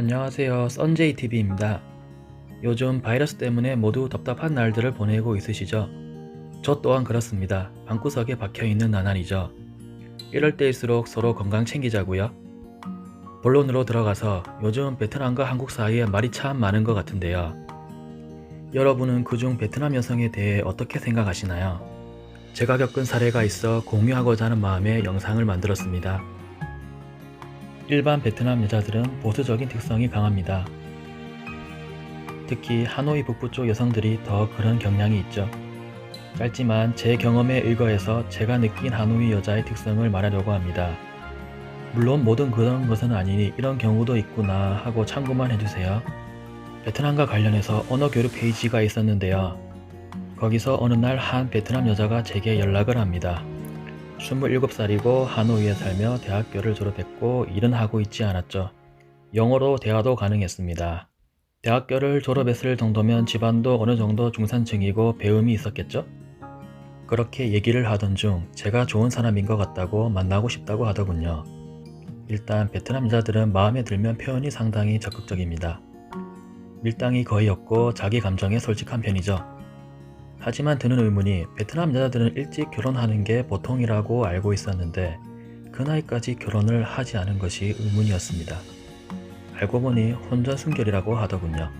안녕하세요. 썬제이TV입니다. 요즘 바이러스 때문에 모두 답답한 날들을 보내고 있으시죠? 저 또한 그렇습니다. 방구석에 박혀있는 나날이죠. 이럴 때일수록 서로 건강 챙기자고요. 본론으로 들어가서 요즘 베트남과 한국 사이에 말이 참 많은 것 같은데요. 여러분은 그중 베트남 여성에 대해 어떻게 생각하시나요? 제가 겪은 사례가 있어 공유하고자 하는 마음에 영상을 만들었습니다. 일반 베트남 여자들은 보수적인 특성이 강합니다. 특히 하노이 북부 쪽 여성들이 더 그런 경향이 있죠. 짧지만 제 경험에 의거해서 제가 느낀 하노이 여자의 특성을 말하려고 합니다. 물론 모든 그런 것은 아니니 이런 경우도 있구나 하고 참고만 해주세요. 베트남과 관련해서 언어 교류 페이지가 있었는데요. 거기서 어느 날 한 베트남 여자가 제게 연락을 합니다. 27살이고 하노이에 살며 대학교를 졸업했고 일은 하고 있지 않았죠. 영어로 대화도 가능했습니다. 대학교를 졸업했을 정도면 집안도 어느 정도 중산층이고 배움이 있었겠죠? 그렇게 얘기를 하던 중 제가 좋은 사람인 것 같다고 만나고 싶다고 하더군요. 일단 베트남 여자들은 마음에 들면 표현이 상당히 적극적입니다. 밀당이 거의 없고 자기 감정에 솔직한 편이죠. 하지만 드는 의문이 베트남 여자들은 일찍 결혼하는 게 보통이라고 알고 있었는데 그 나이까지 결혼을 하지 않은 것이 의문이었습니다. 알고 보니 혼전 순결이라고 하더군요.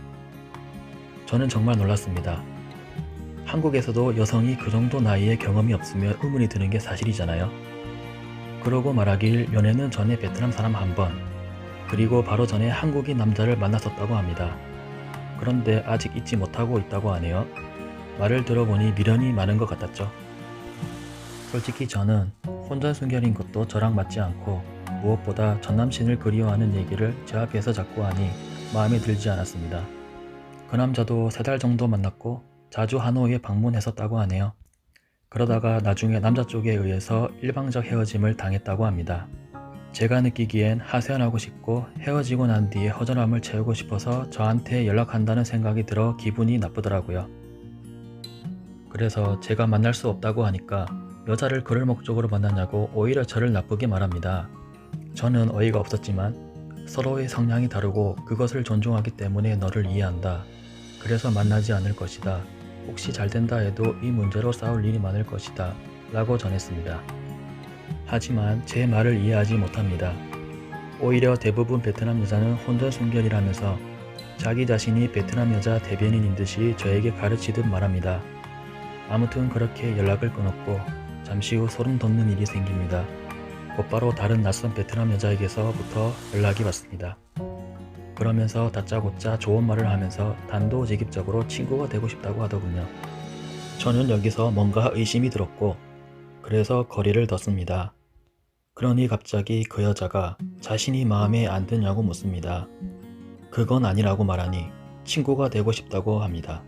저는 정말 놀랐습니다. 한국에서도 여성이 그 정도 나이에 경험이 없으면 의문이 드는 게 사실이잖아요. 그러고 말하길 연애는 전에 베트남 사람 한 번, 그리고 바로 전에 한국인 남자를 만났었다고 합니다. 그런데 아직 잊지 못하고 있다고 하네요. 말을 들어보니 미련이 많은 것 같았죠. 솔직히 저는 혼전 순결인 것도 저랑 맞지 않고 무엇보다 전 남친을 그리워하는 얘기를 제 앞에서 자꾸 하니 마음에 들지 않았습니다. 그 남자도 세 달 정도 만났고 자주 하노이에 방문했었다고 하네요. 그러다가 나중에 남자 쪽에 의해서 일방적 헤어짐을 당했다고 합니다. 제가 느끼기엔 하소연하고 싶고 헤어지고 난 뒤에 허전함을 채우고 싶어서 저한테 연락한다는 생각이 들어 기분이 나쁘더라고요. 그래서 제가 만날 수 없다고 하니까 여자를 그럴 목적으로 만나냐고 오히려 저를 나쁘게 말합니다. 저는 어이가 없었지만 서로의 성향이 다르고 그것을 존중하기 때문에 너를 이해한다. 그래서 만나지 않을 것이다. 혹시 잘 된다 해도 이 문제로 싸울 일이 많을 것이다. 라고 전했습니다. 하지만 제 말을 이해하지 못합니다. 오히려 대부분 베트남 여자는 혼전 순결이라면서 자기 자신이 베트남 여자 대변인인 듯이 저에게 가르치듯 말합니다. 아무튼 그렇게 연락을 끊었고 잠시 후 소름 돋는 일이 생깁니다. 곧바로 다른 낯선 베트남 여자에게서부터 연락이 왔습니다. 그러면서 다짜고짜 좋은 말을 하면서 단도직입적으로 친구가 되고 싶다고 하더군요. 저는 여기서 뭔가 의심이 들었고 그래서 거리를 뒀습니다. 그러니 갑자기 그 여자가 자신이 마음에 안 드냐고 묻습니다. 그건 아니라고 말하니 친구가 되고 싶다고 합니다.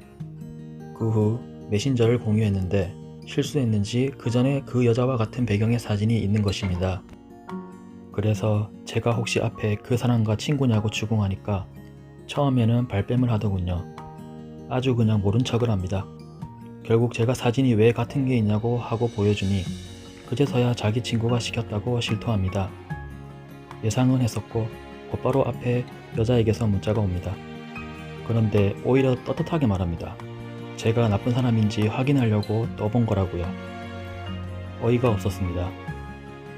그 후 메신저를 공유했는데 실수했는지 그 전에 그 여자와 같은 배경의 사진이 있는 것입니다. 그래서 제가 혹시 앞에 그 사람과 친구냐고 추궁하니까 처음에는 발뺌을 하더군요. 아주 그냥 모른 척을 합니다. 결국 제가 사진이 왜 같은 게 있냐고 하고 보여주니 그제서야 자기 친구가 시켰다고 실토합니다. 예상은 했었고 곧바로 앞에 여자에게서 문자가 옵니다. 그런데 오히려 떳떳하게 말합니다. 제가 나쁜 사람인지 확인하려고 떠본 거라고요. 어이가 없었습니다.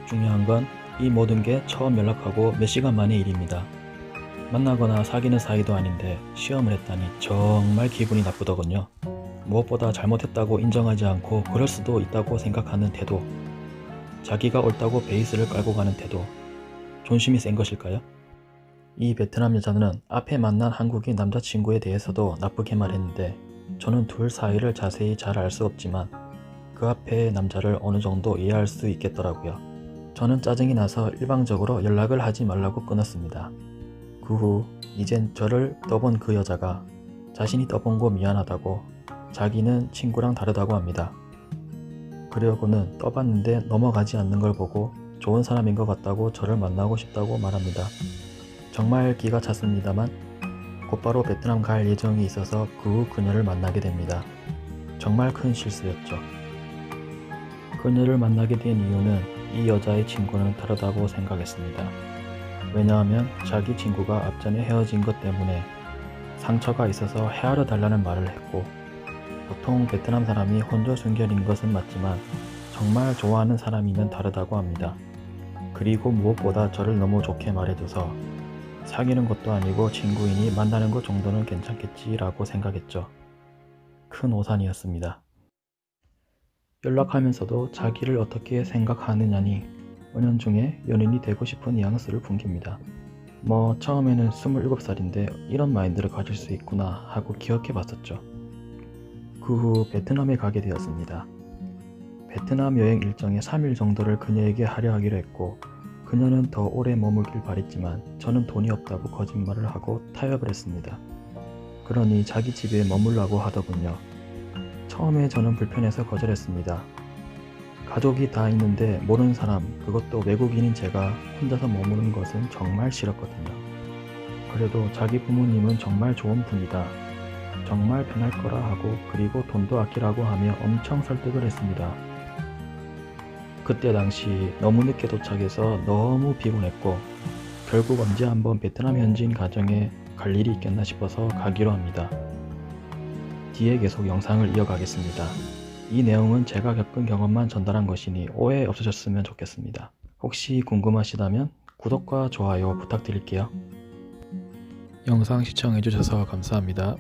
중요한 건 이 모든 게 처음 연락하고 몇 시간 만의 일입니다. 만나거나 사귀는 사이도 아닌데 시험을 했다니 정말 기분이 나쁘더군요. 무엇보다 잘못했다고 인정하지 않고 그럴 수도 있다고 생각하는 태도. 자기가 옳다고 베이스를 깔고 가는 태도. 존심이 센 것일까요? 이 베트남 여자는 앞에 만난 한국인 남자친구에 대해서도 나쁘게 말했는데 저는 둘 사이를 자세히 잘 알 수 없지만 그 앞에 남자를 어느 정도 이해할 수 있겠더라고요. 저는 짜증이 나서 일방적으로 연락을 하지 말라고 끊었습니다. 그 후 이젠 저를 떠본 그 여자가 자신이 떠본 거 미안하다고 자기는 친구랑 다르다고 합니다. 그러고는 떠봤는데 넘어가지 않는 걸 보고 좋은 사람인 것 같다고 저를 만나고 싶다고 말합니다. 정말 기가 찼습니다만 곧바로 베트남 갈 예정이 있어서 그 후 그녀를 만나게 됩니다. 정말 큰 실수였죠. 그녀를 만나게 된 이유는 이 여자의 친구는 다르다고 생각했습니다. 왜냐하면 자기 친구가 앞전에 헤어진 것 때문에 상처가 있어서 헤아려 달라는 말을 했고 보통 베트남 사람이 혼조 순결인 것은 맞지만 정말 좋아하는 사람이면 다르다고 합니다. 그리고 무엇보다 저를 너무 좋게 말해줘서 사귀는 것도 아니고 친구이니 만나는 것 정도는 괜찮겠지라고 생각했죠. 큰 오산이었습니다. 연락하면서도 자기를 어떻게 생각하느냐니 은연중에 연인이 되고 싶은 뉘앙스를 풍깁니다. 뭐 처음에는 27살인데 이런 마인드를 가질 수 있구나 하고 기억해 봤었죠. 그 후 베트남에 가게 되었습니다. 베트남 여행 일정의 3일 정도를 그녀에게 하려 하기로 했고 그녀는 더 오래 머물길 바랬지만 저는 돈이 없다고 거짓말을 하고 타협을 했습니다. 그러니 자기 집에 머물라고 하더군요. 처음에 저는 불편해서 거절했습니다. 가족이 다 있는데 모르는 사람, 그것도 외국인인 제가 혼자서 머무는 것은 정말 싫었거든요. 그래도 자기 부모님은 정말 좋은 분이다. 정말 편할 거라 하고 그리고 돈도 아끼라고 하며 엄청 설득을 했습니다. 그때 당시 너무 늦게 도착해서 너무 피곤했고 결국 언제 한번 베트남 현지인 가정에 갈 일이 있겠나 싶어서 가기로 합니다. 뒤에 계속 영상을 이어가겠습니다. 이 내용은 제가 겪은 경험만 전달한 것이니 오해 없으셨으면 좋겠습니다. 혹시 궁금하시다면 구독과 좋아요 부탁드릴게요. 영상 시청해주셔서 감사합니다.